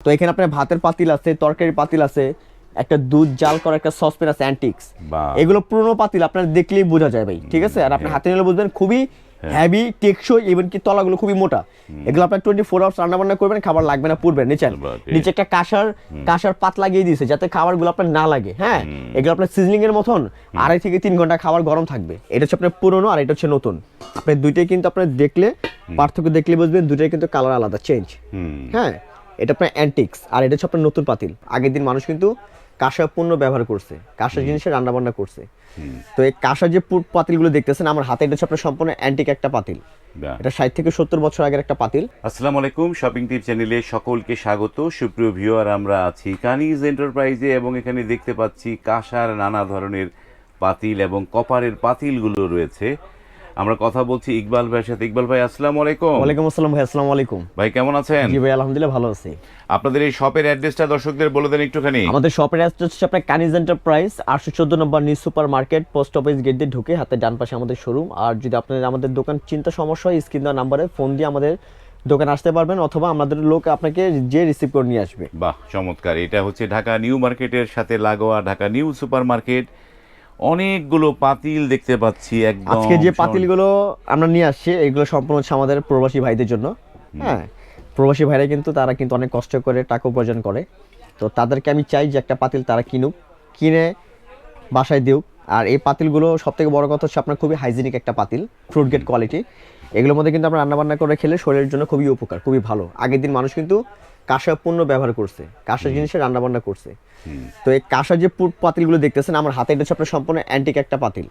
তো এখানে আপনার ভাতের পাতিল আছে তরকারির পাতিল আছে একটা দুধ জাল করা একটা সসপেন আছে অ্যান্টিক্স এগুলো পুরনো পাতিল আপনার দেখলেই বোঝা যায় ভাই ঠিক আছে? আর আপনি হাতে নিলে বুঝবেন খুবই হ্যাভি টেকসই ইভেন কি তলাগুলো খুবই মোটা। এগুলো আপনার টোয়েন্টি ফোর আওয়ার্স রান্না বান্না করবেন খাবার লাগবে না বাহ, ঠিক। নিচে একটা কাঁসার কাঁসার পাত লাগিয়ে দিয়েছে যাতে খাবারগুলো আপনার না লাগে হ্যাঁ? এগুলো আপনার সিজনিং এর মতন আড়াই থেকে তিন ঘণ্টা খাবার গরম থাকবে। এটা হচ্ছে আপনার পুরনো আর এটা হচ্ছে নতুন। আপনি দুইটাই কিন্তু আপনার দেখলে পার্থক্য দেখলে বুঝবেন দুইটাই কিন্তু কালার আলাদা চেঞ্জ হ্যাঁ? এটা আপনার অ্যান্টিক্স আর এটা হচ্ছে আপনার নতুন পাতিল। আগের দিন মানুষ কিন্তু কাঁসা পণ্য ব্যবহার করছে কাঁসা জিনিসের রান্না বান্না করছে তো এই কাঁসা যে পাতিলগুলো দেখতেছেন আমার হাতে এটা হচ্ছে আপনার সম্পূর্ণ অ্যান্টিক একটা পাতিল। এটা ষাট থেকে সত্তর বছর আগের একটা পাতিল। আসসালামু আলাইকুম শপিং টিপ চ্যানেলে সকলকে স্বাগত। সুপ্রিয় ভিউয়ার আমরা আছি কানিজ এন্টারপ্রাইজে এবং এখানে দেখতে পাচ্ছি কাঁসার নানা ধরনের পাতিল এবং কপারের পাতিলগুলো রয়েছে। আমরা কথা বলছি ইকবাল ভাইয়ের সাথে। ইকবাল ভাই আসসালামু আলাইকুম। ওয়ালাইকুম আসসালাম ভাই আসসালামু আলাইকুম। ভাই কেমন আছেন? জি ভাই আলহামদুলিল্লাহ ভালো আছি। আপনাদের এই শপের অ্যাড্রেসটা দর্শকদের বলে দেন একটুখানি। আমাদের শপের অ্যাড্রেস হচ্ছে আপনার কানিজ এন্টারপ্রাইজ আটশো চোদ্দ নম্বর new super market post office gate দিয়ে ঢুকে হাতে ডান পাশে আমাদের শোরুম আর যদি আপনাদের আমাদের দোকান চিন্তা সমস্যা হয় স্ক্রিন দেওয়া নাম্বারে ফোন দিয়ে আমাদের দোকানে আসতে পারবেন অথবা আমাদের লোক আপনাকে যে রিসিভ করে নিয়ে আসবে। বাহ চমৎকার। এটা হচ্ছে ঢাকা নিউ মার্কেটের সাথে লাগোয়া ঢাকা নিউ সুপার মার্কেট অনেকগুলো পাতিল দেখতে পাচ্ছি একদম আজকে যে পাতিলগুলো আমরা নিয়ে আসছি এগুলো সম্পূর্ণ হচ্ছে আমাদের প্রবাসী ভাইদের জন্য। হ্যাঁ প্রবাসী ভাইরা কিন্তু তারা কিন্তু অনেক কষ্ট করে টাকা উপার্জন করে। তো তাদেরকে আমি চাই যে একটা পাতিল তারা কিনুক কিনে বাসায় দিউক। আর এই পাতিলগুলো সব থেকে বড় কথা হচ্ছে আপনার খুবই হাইজিনিক একটা পাতিল ফ্রুট গেট কোয়ালিটি এগুলোর মধ্যে কিন্তু আমরা রান্নাবান্না করে খেলে শরীরের জন্য খুবই উপকার খুবই ভালো। আগের দিন মানুষ কিন্তু কাঁসা পণ্য ব্যবহার করছে কাঁসা জিনিসের রান্নাবান্না করছে। তো এই কাঁসা যে পাতিলগুলো দেখতেছেন আমার হাতে এটা হচ্ছে আপনার সম্পূর্ণ অ্যান্টিক একটা পাতিল।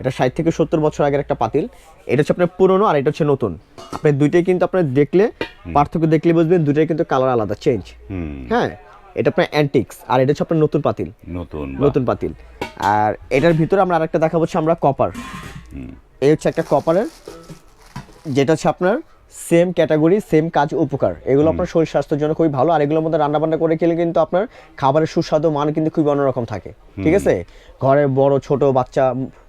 এটা ষাট থেকে সত্তর বছর আগের একটা পাতিল। এটা হচ্ছে আপনার পুরনো আর এটা হচ্ছে নতুন। আপনি দুইটাই কিন্তু আপনার দেখলে পার্থক্য দেখলে বুঝবেন দুইটাই কিন্তু কালার আলাদা চেঞ্জ হ্যাঁ এটা আপনার অ্যান্টিক্স আর এটা হচ্ছে আপনার নতুন পাতিল। নতুন নতুন পাতিল। আর এটার ভিতরে আমরা আরেকটা দেখাবো হচ্ছে আমরা কপার এই হচ্ছে একটা কপারের যেটা হচ্ছে আপনার সেম ক্যাটাগরি সেম কাজ উপকার। এগুলো আপনার শরীর স্বাস্থ্যের জন্য খুবই ভালো আর এগুলোর মধ্যে রান্না বান্না করে খেলে কিন্তু আপনার খাবারের সুস্বাদু মান কিন্তু খুবই অন্যরকম থাকে। ঠিক আছে? ঘরে বড় ছোট বাচ্চা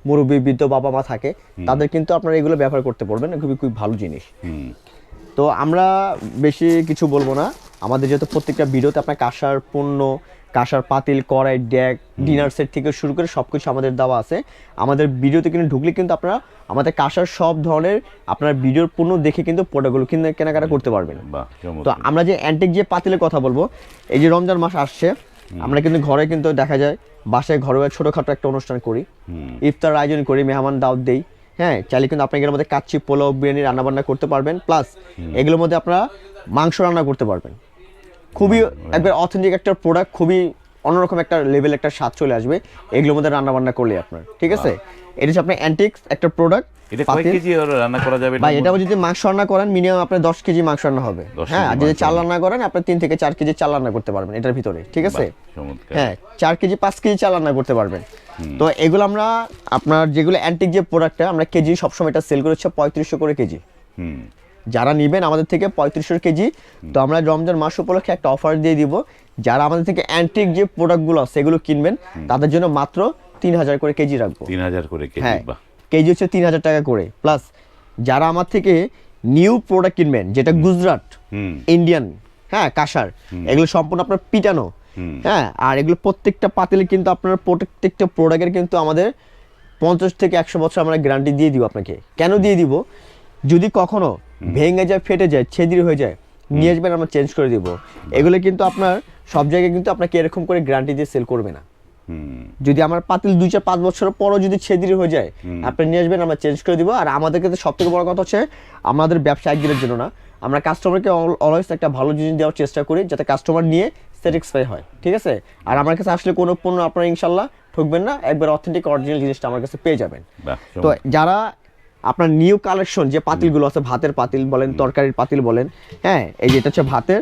মুরব্বী বৃদ্ধ বাবা মা থাকে তাদের কিন্তু আপনারা এগুলো ব্যবহার করতে পারবেন খুবই খুবই ভালো জিনিস। তো আমরা বেশি কিছু বলব না। আমাদের যেহেতু প্রত্যেকটা ভিডিওতে আপনার কাঁসার পণ্য কাঁসার পাতিল কড়াই ড্যাক ডিনার সেট থেকে শুরু করে সব কিছু আমাদের দেওয়া আছে। আমাদের ভিডিওতে কিন্তু ঢুকলে কিন্তু আপনারা আমাদের কাঁসার সব ধরনের আপনার ভিডিওর পণ্য দেখে কিন্তু প্রোডাক্টগুলো কিনে কেনাকাটা করতে পারবেন। তো আমরা যে অ্যান্টিক যে পাতিলের কথা বলব এই যে রমজান মাস আসছে আমরা কিন্তু ঘরে কিন্তু দেখা যায় বাসায় ঘরোয়া ছোটোখাটো একটা অনুষ্ঠান করি। ইফতার আয়োজন করি মেহমান দাওয়াত দেই। হ্যাঁ চাইলে কিন্তু আপনি এগুলোর মধ্যে কাচ্চি পোলাও বিরিয়ানি রান্নাবান্না করতে পারবেন। প্লাস এগুলোর মধ্যে আপনারা মাংস রান্না করতে পারবেন। খুবই একবার অথেন্টিক একটা প্রোডাক্ট খুবই অন্যরকম একটা লেভেল একটা স্বাদ চলে আসবে। এগুলোর মধ্যে রান্না বান্না করলে আপনার ঠিক আছে? এটা হচ্ছে আপনার অ্যান্টিক্স একটা প্রোডাক্ট এটা কয় কেজি রান্না করা যাবে? ভাই এটা যদি মাংস রান্না করেন মিনিমাম আপনার দশ কেজি মাংস রান্না হবে। হ্যাঁ আর যদি চাল রান্না করেন আপনার তিন থেকে চার কেজি চাল রান্না করতে পারবেন এটার ভিতরে ঠিক আছে? হ্যাঁ চার কেজি পাঁচ কেজি চাল রান্না করতে পারবেন। তো এগুলো আমরা আপনার যেগুলো অ্যান্টিক যে প্রোডাক্টটা আমরা কেজি সবসময় এটা সেল করে হচ্ছে পঁয়ত্রিশশো করে কেজি। হুম। যারা নেবেন আমাদের থেকে পঁয়ত্রিশশো কেজি তো আমরা রমজান মাস উপলক্ষে একটা অফার দিয়ে দিব। যারা আমাদের থেকে অ্যান্টিক যে প্রোডাক্টগুলো সেগুলো কিনবেন তাদের জন্য মাত্র তিন হাজার করে কেজি রাখব। তিন হাজার করে হ্যাঁ কেজি হচ্ছে তিন হাজার টাকা করে। প্লাস যারা আমার থেকে নিউ প্রোডাক্ট কিনবেন যেটা গুজরাট ইন্ডিয়ান হ্যাঁ কাঁসার এগুলো সম্পূর্ণ আপনার পিটানো। হ্যাঁ আর এগুলো প্রত্যেকটা পাতিলে কিন্তু আপনার প্রত্যেকটা প্রোডাক্টের কিন্তু আমাদের পঞ্চাশ থেকে একশো বছর আমরা গ্যারান্টি দিয়ে দিব আপনাকে। কেন দিয়ে দিব? যদি কখনো ভেঙে যায় ফেটে যায় ছেদির হয়ে যায় নিয়ে আসবেন আমরা চেঞ্জ করে দিব। এগুলো কিন্তু আপনার সব জায়গায় কিন্তু আপনাকে এরকম করে গ্যারান্টি দিয়ে সেল করবে না। যদি আমার পাতিল দুই চার পাঁচ বছর পরও যদি ছেদিরি হয়ে যায় আপনি নিয়ে আসবেন আমরা চেঞ্জ করে দিব। আর আমাদের কাছে সব থেকে বড় কথা হচ্ছে আমাদের ব্যবসা একদিনের জন্য না। আমরা কাস্টমারকে অলওয়েজ একটা ভালো জিনিস দেওয়ার চেষ্টা করি যাতে কাস্টমার নিয়ে স্যাটিসফাই হয় ঠিক আছে? আর আমার কাছে আসলে কোনো পণ্য আপনারা ইনশাল্লাহ ঠকবেন না একবার অথেন্টিক অরিজিনাল জিনিসটা আমার কাছে পেয়ে যাবেন। তো যারা আপনার নিউ কালেকশন যে পাতিলগুলো আছে ভাতের পাতিল বলেন তরকারির পাতিল বলেন হ্যাঁ এই যেটা হচ্ছে ভাতের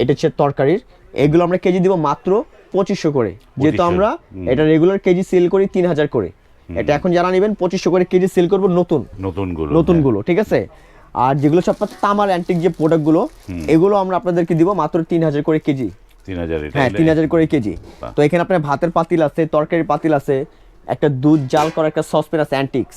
এটা হচ্ছে তরকারির এগুলো আমরা কেজি দিব মাত্র পঁচিশশো করে। যেহেতু আমরা এটা রেগুলার কেজি সেল করি তিন হাজার করে। এটা এখন যারা নেবেন পঁচিশশো করে কেজি সেল করব নতুন। নতুনগুলো নতুনগুলো ঠিক আছে? আর যেগুলো হচ্ছে আপনার তামার অ্যান্টিক যে প্রোডাক্টগুলো এগুলো আমরা আপনাদেরকে দিব মাত্র তিন হাজার করে কেজি। তিন হাজার হ্যাঁ তিন হাজার করে কেজি। তো এখানে আপনার ভাতের পাতিল আছে তরকারির পাতিল আছে একটা দুধ জাল করা একটা সসপেন আছে অ্যান্টিক্স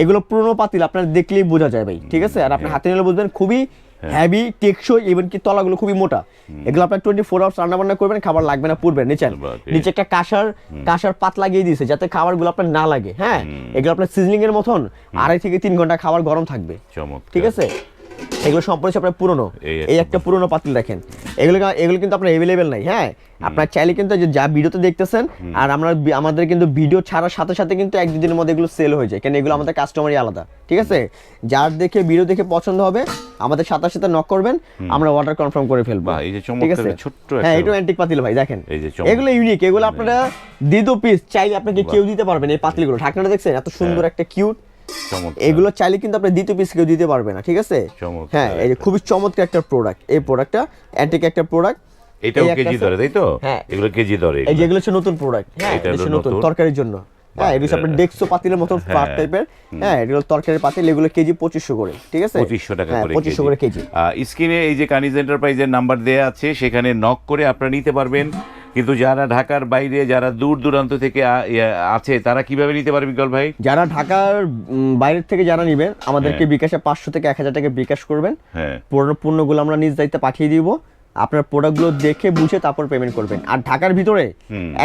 এগুলো পুরনো পাতিল আপনার দেখলেই বোঝা যায় ভাই ঠিক আছে? আর আপনি হাতে নিলে বুঝবেন খুবই হ্যাভি টেকসই ইভেন কি তলাগুলো খুবই মোটা। এগুলো আপনার টোয়েন্টি ফোর আওয়ার্স রান্না বান্না করবেন খাবার লাগবে না পুরবে নিচেন বাপরে। নিচে একটা কাঁসার কাঁসার পাত লাগিয়ে দিয়েছে যাতে খাবারগুলো আপনার না লাগে হ্যাঁ? এগুলো আপনার সিজনিং এর মতন আড়াই থেকে তিন ঘণ্টা খাবার গরম থাকবে ঠিক আছে? এগুলো সম্পূর্ণ হচ্ছে আপনার পুরনো। এই একটা পুরনো পাতিল দেখেন। এগুলো এগুলো কিন্তু আপনার অ্যাভেলেবেল নাই হ্যাঁ? আপনার চাইলে কিন্তু যা ভিডিওতে দেখতেছেন আর আমরা আমাদের কিন্তু ভিডিও ছাড়ার সাথে সাথে কিন্তু এক দুদিনের মধ্যে এগুলো সেল হয়ে যায় কেন এগুলো আমাদের কাস্টমারই আলাদা ঠিক আছে? যার দেখে ভিডিও দেখে পছন্দ হবে আমাদের সাথে সাথে নক করবেন আমরা অর্ডার কনফার্ম করে ফেলব এই যে ঠিক আছে? ছোট্ট হ্যাঁ এটা অ্যান্টিক পাতিল ভাই দেখেন। এই যে চমৎকার। এগুলো ইউনিক এগুলো আপনারা দ্বিতীয় পিস চাইলে আপনাকে কেউ দিতে পারবেন এই পাতিলগুলো ঢাকনাটা দেখছেন? এত সুন্দর হ্যাঁ। একটা কিউট এগুলো চাইলে কিন্তু আপনি দ্বিতীয় পিস কেউ দিতে পারবে না ঠিক আছে? হ্যাঁ এই যে খুবই চমৎকার একটা প্রোডাক্ট এই প্রোডাক্টটা অ্যান্টিক একটা প্রোডাক্ট এটাও কেজি ধরে তাই তো? হ্যাঁ। এগুলো কেজি ধরে এই যেগুলো হচ্ছে নতুন প্রোডাক্ট হ্যাঁ এটা হচ্ছে নতুন। তরকারির জন্য। হ্যাঁ হচ্ছে আপনার ডেক্সো পাতিলের মতো ফ্লাট টাইপের হ্যাঁ এগুলো তরকারির পাতিল এগুলো কেজি পঁচিশশো করে ঠিক আছে? পঁচিশশো টাকা হ্যাঁ করে পঁচিশশো করে কেজি। স্ক্রিনে এই যে কানিজ এন্টারপ্রাইজের নাম্বার দেয়া আছে সেখানে নক করে আপনারা নিতে পারবেন। কিন্তু যারা ঢাকার বাইরে যারা দূর দূরান্ত থেকে আছে তারা কীভাবে নিতে পারবে বিকল ভাই? যারা ঢাকার বাইরের থেকে যারা নেবেন আমাদেরকে বিকাশে পাঁচশো থেকে এক হাজার টাকা বিকাশ করবেন। হ্যাঁ। পুরো পণ্যগুলো আমরা নিজ দায়িত্বে পাঠিয়ে দিব। আপনার প্রোডাক্টগুলো দেখে বুঝে তারপর পেমেন্ট করবেন। আর ঢাকার ভিতরে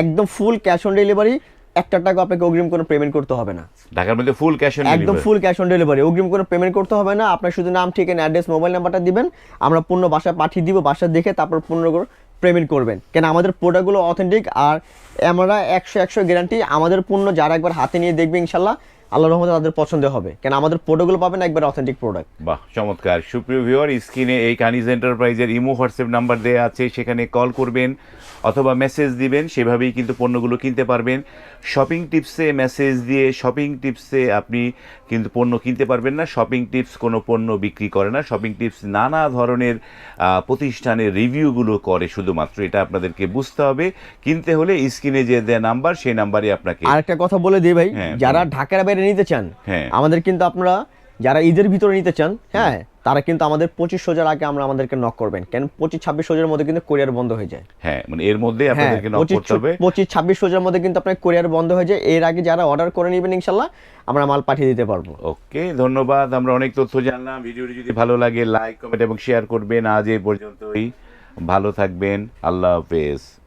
একদম ফুল ক্যাশ অন ডেলিভারি একটা টাকা আপনাকে অগ্রিম কোনো পেমেন্ট করতে হবে না। ঢাকার মধ্যে ফুল ক্যাশ অন একদম ফুল ক্যাশ অন ডেলিভারি অগ্রিম কোনো পেমেন্ট করতে হবে না। আপনার শুধু নাম ঠিকানা অ্যাড্রেস মোবাইল নাম্বারটা দিবেন। আমরা পণ্য বাসা পাঠিয়ে দিব বাসা দেখে তারপর পণ্যগুলো পেমেন্ট করবেন। কেন আমাদের প্রোডাক্টগুলো অথেন্টিক আর আমরা একশো একশো গ্যারান্টি আমাদের পণ্য যারা একবার হাতে নিয়ে দেখবে ইনশাল্লাহ আল্লাহ রহমতে তাদের পছন্দ হবে। কেন আমাদের প্রোডাক্টগুলো পাবেন একবার অথেন্টিক প্রোডাক্ট বাহ চমৎকার। সুপ্রিয় ভিউয়ার স্ক্রিনে এই কানিজ এন্টারপ্রাইজের ইমো হোয়াটসঅ্যাপ নাম্বার দেওয়া আছে সেখানে কল করবেন অথবা মেসেজ দিবেন সেভাবেই কিন্তু পণ্যগুলো কিনতে পারবেন। শপিং টিপসে মেসেজ দিয়ে শপিং টিপসে আপনি কিন্তু পণ্য কিনতে পারবেন না। শপিং টিপস কোনো পণ্য বিক্রি করে না। শপিং টিপস নানা ধরনের প্রতিষ্ঠানের রিভিউগুলো করে শুধুমাত্র। এটা আপনাদেরকে বুঝতে হবে। কিনতে হলে স্ক্রিনে যে দেয় নাম্বার সেই নাম্বারই আপনাকে আর একটা কথা বলে দিই ভাই। হ্যাঁ, যারা ঢাকার বাইরে নিতে চান হ্যাঁ। আমাদের কিন্তু আপনারা যারা ঈদের ভিতরে নিতে চান হ্যাঁ তারা কিন্তু আমাদের পঁচিশ হাজার আগে আমরা আমাদেরকে নক করবেন। কেন পঁচিশ ছাব্বিশ হাজারের মধ্যে কিন্তু কোরিয়ার বন্ধ হয়ে যায়। হ্যাঁ মানে এর মধ্যে হ্যাঁ আপনাদেরকে নক পঁচিশ করতে হবে। পঁচিশ ছাব্বিশ হাজারের মধ্যে কিন্তু আপনার কোরিয়ার বন্ধ হয়ে যায়। এর আগে যারা অর্ডার করে নেবেন ইনশাল্লাহ আমরা মাল পাঠিয়ে দিতে পারব। ওকে ধন্যবাদ। আমরা অনেক তথ্য জানলাম। ভিডিওটি যদি ভালো লাগে লাইক কমেন্ট এবং শেয়ার করবেন। আজ এই পর্যন্তই। ভালো থাকবেন। আল্লাহ হাফেজ।